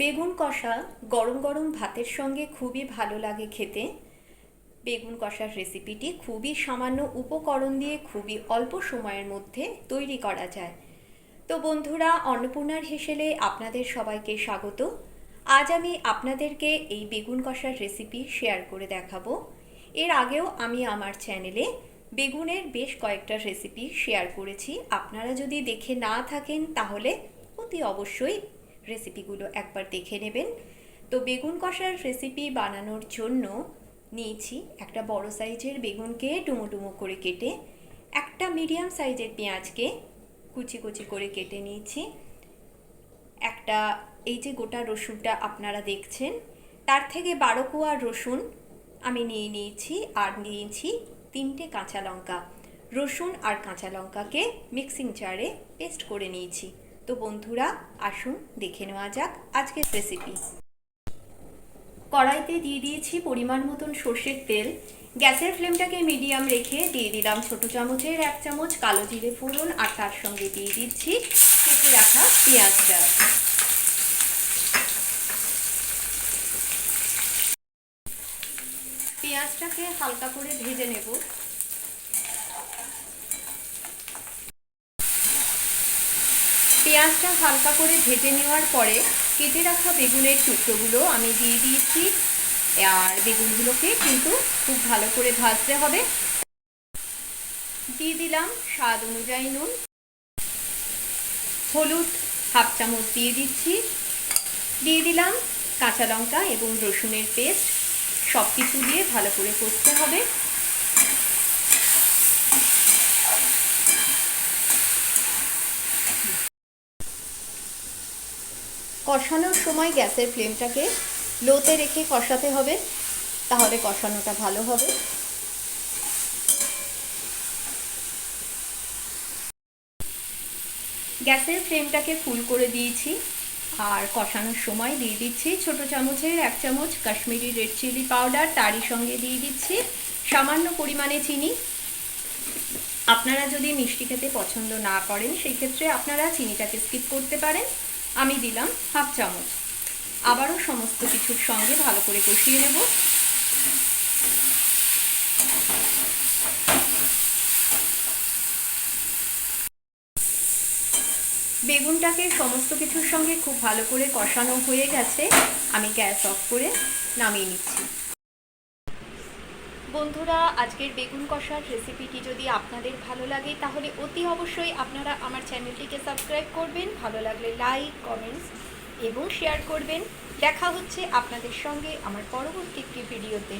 বেগুন কষা গরম গরম ভাতের সঙ্গে খুবই ভালো লাগে খেতে। বেগুন কষার রেসিপিটি খুবই সামান্য উপকরণ দিয়ে খুবই অল্প সময়ের মধ্যে তৈরি করা যায়। তো বন্ধুরা, অন্নপূর্ণার হেসেলে আপনাদের সবাইকে স্বাগত। আজ আমি আপনাদেরকে এই বেগুন কষার রেসিপি শেয়ার করে দেখাবো। এর আগেও আমি আমার চ্যানেলে বেগুনের বেশ কয়েকটা রেসিপি শেয়ার করেছি। আপনারা যদি দেখে না থাকেন, তাহলে অতি অবশ্যই রেসিপিগুলো একবার দেখে নেবেন। তো বেগুন কষার রেসিপি বানানোর জন্য নিয়েছি একটা বড় সাইজের বেগুনকে ডুমো ডুমো করে কেটে, একটা মিডিয়াম সাইজের পেঁয়াজকে কুচি কুচি করে কেটে নিয়েছি। একটা, এই যে গোটা রসুনটা আপনারা দেখছেন, তার থেকে বারো কোয়া রসুন আমি নিয়ে নিয়েছি আর নিয়েছি তিনটে কাঁচা লঙ্কা। রসুন আর কাঁচা লঙ্কাকে মিক্সিং জারে পেস্ট করে নিয়েছি। তো বন্ধুরা, আসুন দেখে নেওয়া যাক আজকের রেসিপি কড়াইতে দিয়ে দিয়েছি পরিমাণ মতন সর্ষের তেল। গ্যাসের ফ্লেমটাকে মিডিয়াম রেখে দিয়ে দিলাম ছোট চামচের এক চামচ কালো জিরে ফোড়ন আর তার সঙ্গে দিয়ে দিচ্ছি কেটে রাখা পেঁয়াজটা। পেঁয়াজটাকে হালকা করে ভেজে নেব। পেঁয়াজটা হালকা করে ভেজে নেওয়ার পরে কেটে রাখা বেগুনের টুকরোগুলো আমি দিয়ে দিয়েছি। আর বেগুনগুলোকে কিন্তু খুব ভালো করে ভাজতে হবে। দিয়ে দিলাম স্বাদ অনুযায়ী নুন। হলুদ হাফ চামচ দিয়ে দিচ্ছি। দিয়ে দিলাম কাঁচা লঙ্কা এবং রসুনের পেস্ট। সব কিছু দিয়ে ভালো করে করতে হবে। কষানোর সময় গ্যাসের ফ্লেমটাকে লোতে রেখে কষাতে হবে, তাহলে কষানোটা ভালো হবে। গ্যাসের ফ্লেমটাকে ফুল করে দিয়েছি, আর কষানোর সময় দিয়ে দিচ্ছি ছোট চামচের এক চামচ কাশ্মীরি রেড চিলি পাউডার, তারই সঙ্গে দিয়ে দিচ্ছি সামান্য পরিমাণে চিনি। আপনারা যদি মিষ্টি খেতে পছন্দ না করেন, সেই ক্ষেত্রে আপনারা চিনিটাকে স্কিপ করতে পারেন। আমি দিলাম হাফ চামচ। আবারও সমস্ত কিছুর সঙ্গে ভালো করে কষিয়ে নেব। বেগুনটাকে সমস্ত কিছুর সঙ্গে খুব ভালো করে কষানো হয়ে গেছে। আমি গ্যাস অফ করে নামিয়ে নিচ্ছি। বন্ধুরা, আজকের বেগুন কষার রেসিপিটি যদি আপনাদের ভালো লাগে, তাহলে অতি অবশ্যই আপনারা আমার চ্যানেলটিকে সাবস্ক্রাইব করবেন। ভালো লাগলে লাইক কমেন্টস এবং শেয়ার করবেন। দেখা হচ্ছে আপনাদের সঙ্গে আমার পরবর্তী একটি ভিডিওতে